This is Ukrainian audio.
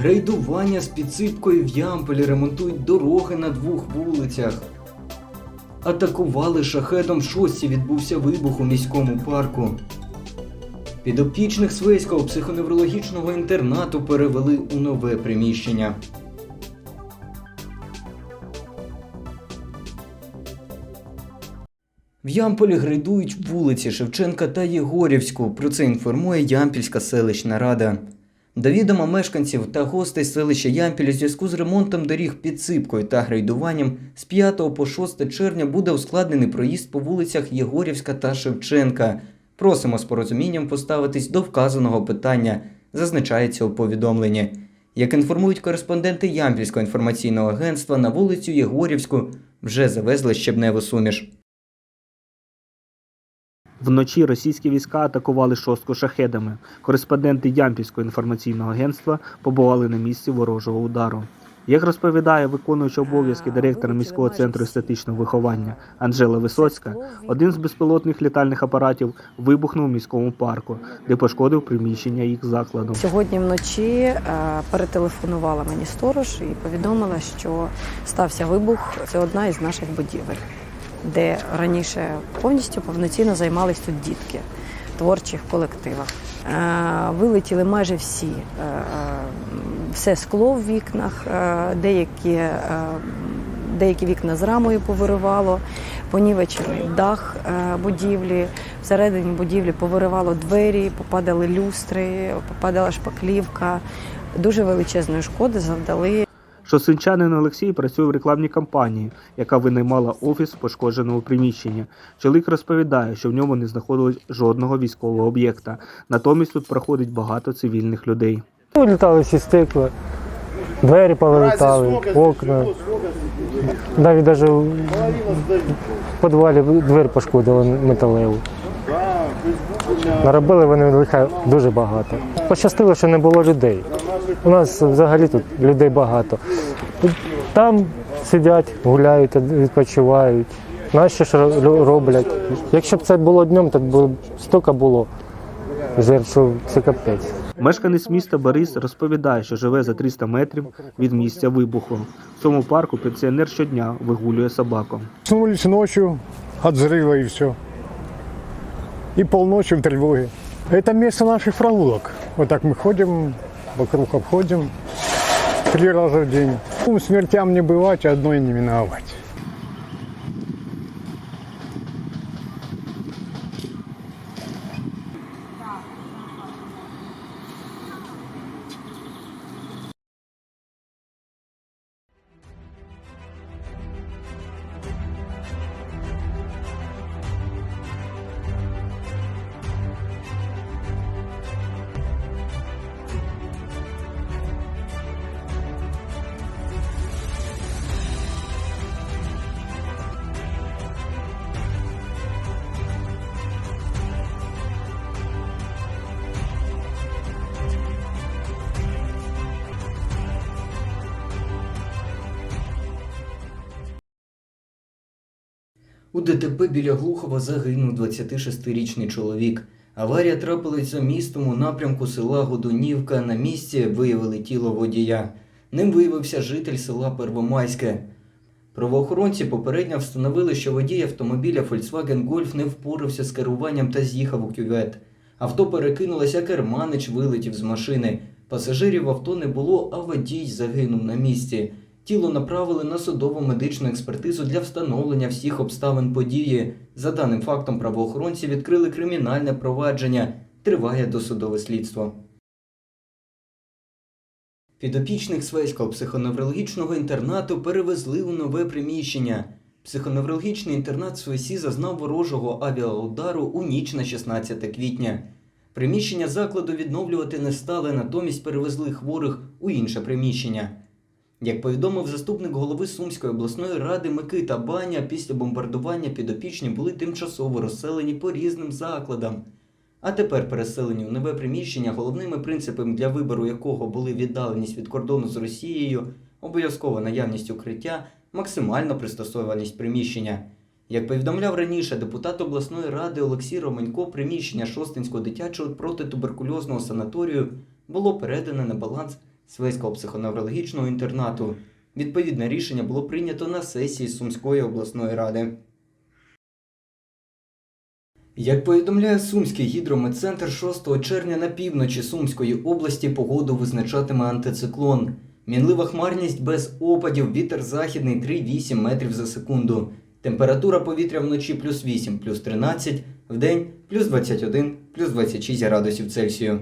Грейдування з підсипкою в Ямполі ремонтують дороги на двох вулицях. Атакували шахедом шості відбувся вибух у міському парку. Підопічних Свейського психоневрологічного інтернату перевели у нове приміщення. В Ямполі грейдують вулиці Шевченка та Єгорівську. Про це інформує Ямпільська селищна рада. До відома мешканців та гостей селища Ямпіль у зв'язку з ремонтом доріг підсипкою та грейдуванням з 5 по 6 червня буде ускладнений проїзд по вулицях Єгорівська та Шевченка. Просимо з порозумінням поставитись до вказаного питання, зазначається у повідомленні. Як інформують кореспонденти Ямпільського інформаційного агентства, на вулицю Єгорівську вже завезли щебневу суміш. Вночі російські війська атакували шостку шахедами. Кореспонденти Ямпільського інформаційного агентства побували на місці ворожого удару. Як розповідає виконуюча обов'язки директора міського центру естетичного виховання Анжела Висоцька, один з безпілотних літальних апаратів вибухнув у міському парку, де пошкодив приміщення їх закладу. Сьогодні вночі е, перетелефонувала мені сторож і повідомила, що стався вибух. Це одна із наших будівель, де раніше повністю повноцінно займались тут дітки в творчих колективах. Е, Вилетіли майже всі, е, е, все скло в вікнах, деякі, деякі вікна з рамою повиривало, понівечений дах будівлі. Всередині будівлі повиривало двері, попадали люстри, попадала шпаклівка. Дуже величезної шкоди завдали Шосинчанин Олексій працює в рекламній кампанії, яка винаймала офіс пошкодженого приміщення. Чоловік розповідає, що в ньому не знаходилось жодного військового об'єкта. Натомість тут проходить багато цивільних людей. Вилітали всі стекла, двері повилітали, окна. Навіть навіть в підвалі двері пошкодили металеву. Наробили вони лиха дуже багато. Пощастило, що не було людей. У нас взагалі тут людей багато. Тут- Там сидять, гуляють, відпочивають. Наші ж ро- роблять. Якщо б це було днем, то б стільки було жертв, що це капець. Мешканець міста Борис розповідає, що живе за 300 метрів від місця вибуху. В цьому парку пенсіонер щодня вигулює собаку. Проснулись ночью от взрыва и все. И полночи в тревоге. Это место наших прогулок. Вот так мы ходим, вокруг обходим три раза в день. Ну, смертям не бывать, одной не миновать. У ДТП біля Глухова загинув 26-річний чоловік. Аварія трапилась містом у напрямку села Годунівка. На місці виявили тіло водія. Ним виявився житель села Первомайське. Правоохоронці попередньо встановили, що водій автомобіля Volkswagen Golf не впорався з керуванням та з'їхав у кювет. Авто перекинулося, керманич вилетів з машини. Пасажирів авто не було, а водій загинув на місці. Тіло направили на судово медичну експертизу для встановлення всіх обставин події. За даним фактом, правоохоронці відкрили кримінальне провадження. Триває досудове слідство. Підопічних Свейського психоневрологічного інтернату перевезли у нове приміщення. Психоневрологічний інтернат Свесі зазнав ворожого авіаудару у ніч на 16 квітня. Приміщення закладу відновлювати не стали, натомість перевезли хворих у інше приміщення. Як повідомив заступник голови Сумської обласної ради Микита Баня, після бомбардування підопічні були тимчасово розселені по різним закладам. А тепер переселені у нове приміщення, головними принципами для вибору якого були віддаленість від кордону з Росією, обов'язкова наявність укриття, максимальна пристосованість приміщення. Як повідомляв раніше депутат обласної ради Олексій Романько, приміщення Шостинського дитячого протитуберкульозного санаторію було передане на баланс Свеського психоневрологічного інтернату. Відповідне рішення було прийнято на сесії Сумської обласної ради. Як повідомляє Сумський гідрометцентр, 6 червня на півночі Сумської області погоду визначатиме антициклон. Мінлива хмарність без опадів, вітер західний 3,8 метрів за секунду. Температура повітря вночі плюс 8, плюс 13, вдень плюс 21, плюс 26 градусів Цельсію.